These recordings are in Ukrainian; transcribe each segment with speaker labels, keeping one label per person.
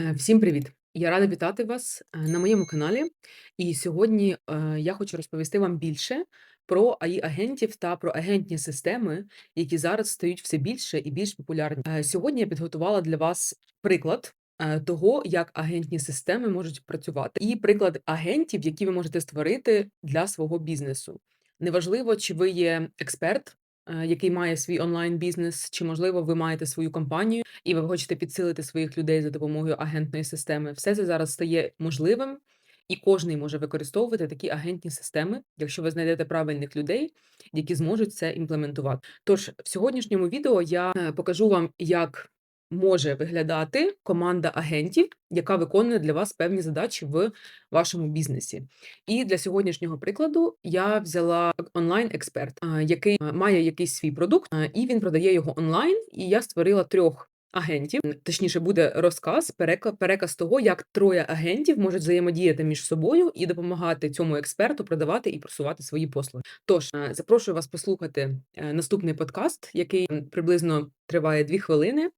Speaker 1: Е, Всім привіт! Я рада вітати вас е, на моєму каналі. І сьогодні е, я хочу розповісти вам більше про АІ-агентів та про агентні системи, які зараз стають все більше і більш популярні. Сьогодні я підготувала для вас приклад того, як агентні системи можуть працювати, і приклад агентів, які ви можете створити для свого бізнесу. Неважливо, чи ви є експерт, який має свій онлайн-бізнес, чи можливо ви маєте свою компанію і ви хочете підсилити своїх людей за допомогою агентної системи. Все це зараз стає можливим, і кожний може використовувати такі агентні системи, якщо ви знайдете правильних людей, які зможуть це імплементувати. Тож в сьогоднішньому відео я е, покажу вам, як може виглядати команда агентів, яка виконує для вас певні задачі в вашому бізнесі. І для сьогоднішнього прикладу я взяла онлайн-експерт, який має якийсь свій продукт, і він продає його онлайн. І я створила трьох агентів. Точніше, буде розказ, переказ, того, як троє агентів можуть взаємодіяти між собою і допомагати цьому експерту продавати і просувати свої послуги. Тож е, запрошую вас послухати е, наступний подкаст, який приблизно триває дві хвилини.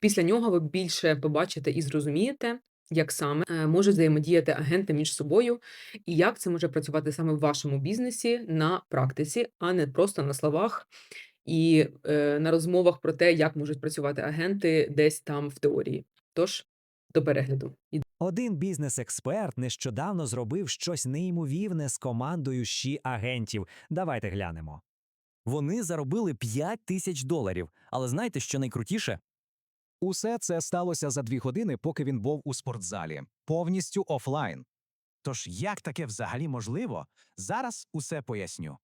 Speaker 1: Після нього ви більше побачите і зрозумієте. Як саме е, можуть взаємодіяти агенти між собою, і як це може працювати саме в вашому бізнесі на практиці, а не просто на словах і е, на розмовах про те, як можуть працювати агенти десь там в теорії. Тож до перегляду. І
Speaker 2: Один бізнес-експерт нещодавно зробив щось неймовірне з командою щі агентів. Давайте глянемо.
Speaker 3: Вони заробили 5 тисяч доларів. Але знаєте, що найкрутіше? Усе це сталося за дві години, поки він був у спортзалі, повністю офлайн. Тож як таке взагалі можливо? Зараз усе поясню.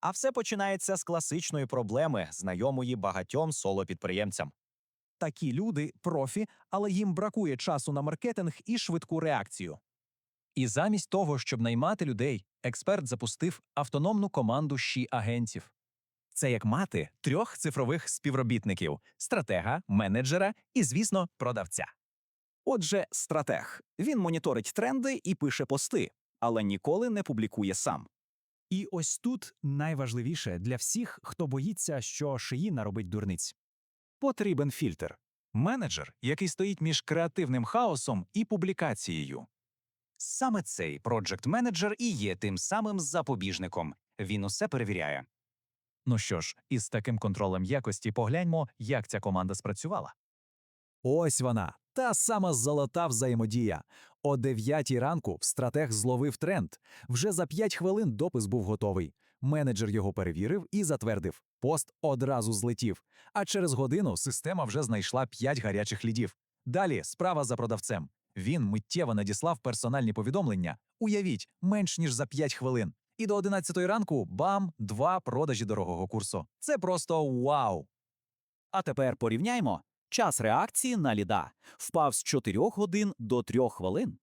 Speaker 3: А все починається з класичної проблеми, знайомої багатьом соло-підприємцям. Такі люди профі, але їм бракує часу на маркетинг і швидку реакцію. І замість того, щоб наймати людей, експерт запустив автономну команду щі агентів. Це як мати трьох цифрових співробітників: стратега, менеджера і, звісно, продавця. Отже, стратег він моніторить тренди і пише пости, але ніколи не публікує сам.
Speaker 2: І ось тут найважливіше для всіх, хто боїться, що шиї наробить дурниць.
Speaker 3: Потрібен фільтр менеджер, який стоїть між креативним хаосом і публікацією. Саме цей проджект менеджер і є тим самим запобіжником. Він усе перевіряє. Ну що ж, із таким контролем якості погляньмо, як ця команда спрацювала. Ось вона, та сама золота взаємодія. О 9 ранку стратег зловив тренд. Вже за 5 хвилин допис був готовий. Менеджер його перевірив і затвердив. Пост одразу злетів. А через годину система вже знайшла 5 гарячих лідів. Далі справа за продавцем. Він миттєво надіслав персональні повідомлення. Уявіть, менш ніж за 5 хвилин. І до 11 ранку бам, два продажі дорогого курсу. Це просто вау!
Speaker 4: А тепер порівняймо. Час реакції на ліда впав з 4 годин до 3 хвилин.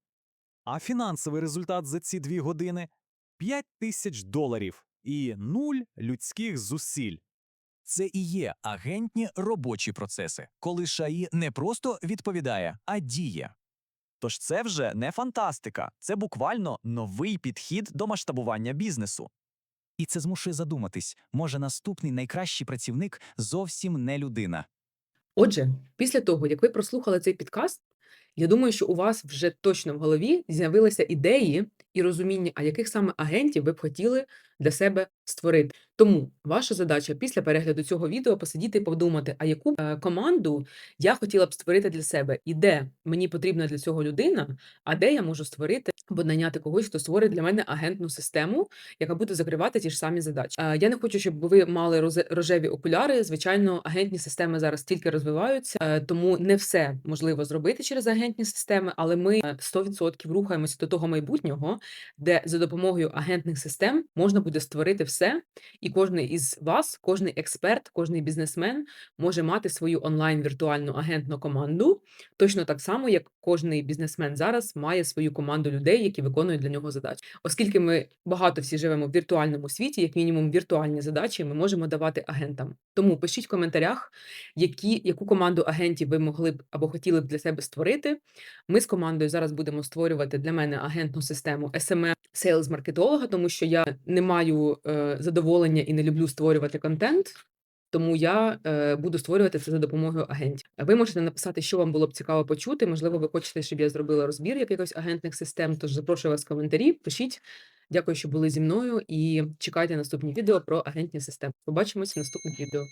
Speaker 2: А фінансовий результат за ці дві години 5 тисяч доларів і нуль людських зусиль.
Speaker 3: Це і є агентні робочі процеси, коли ШАІ не просто відповідає, а діє.
Speaker 4: Тож це вже не фантастика, це буквально новий підхід до масштабування бізнесу.
Speaker 3: І це змушує задуматись, може наступний найкращий працівник зовсім не людина.
Speaker 1: Отже, після того, як ви прослухали цей підкаст, я думаю, що у вас вже точно в голові з'явилися ідеї і розуміння, а яких саме агентів ви б хотіли для себе створити. Тому ваша задача після перегляду цього відео посидіти і подумати, а яку е, команду я хотіла б створити для себе, і де мені потрібна для цього людина, а де я можу створити або найняти когось, хто створить для мене агентну систему, яка буде закривати ті ж самі задачі. Е, Я не хочу, щоб ви мали рожеві окуляри. Звичайно, агентні системи зараз тільки розвиваються, е, тому не все можливо зробити через агентні системи, але ми е, 100% рухаємося до того майбутнього, де за допомогою агентних систем можна буде створити все, і кожний із вас, кожний експерт, кожний бізнесмен може мати свою онлайн віртуальну агентну команду, точно так само, як кожний бізнесмен зараз має свою команду людей, які виконують для нього задачі. Оскільки ми багато всі живемо в віртуальному світі, як мінімум віртуальні задачі ми можемо давати агентам. Тому пишіть в коментарях, які, яку команду агентів ви могли б або хотіли б для себе створити. Ми з командою зараз будемо створювати для мене агентну систему SMM Sales маркетолога, тому що я не маю е, задоволення і не люблю створювати контент. тому я е, буду створювати це за допомогою агентів. Ви можете написати, що вам було б цікаво почути. Можливо, ви хочете, щоб я зробила розбір якихось агентних систем. Тож запрошую вас в коментарі. Пишіть. Дякую, що були зі мною, і чекайте наступні відео про агентні системи. Побачимось в наступних відео.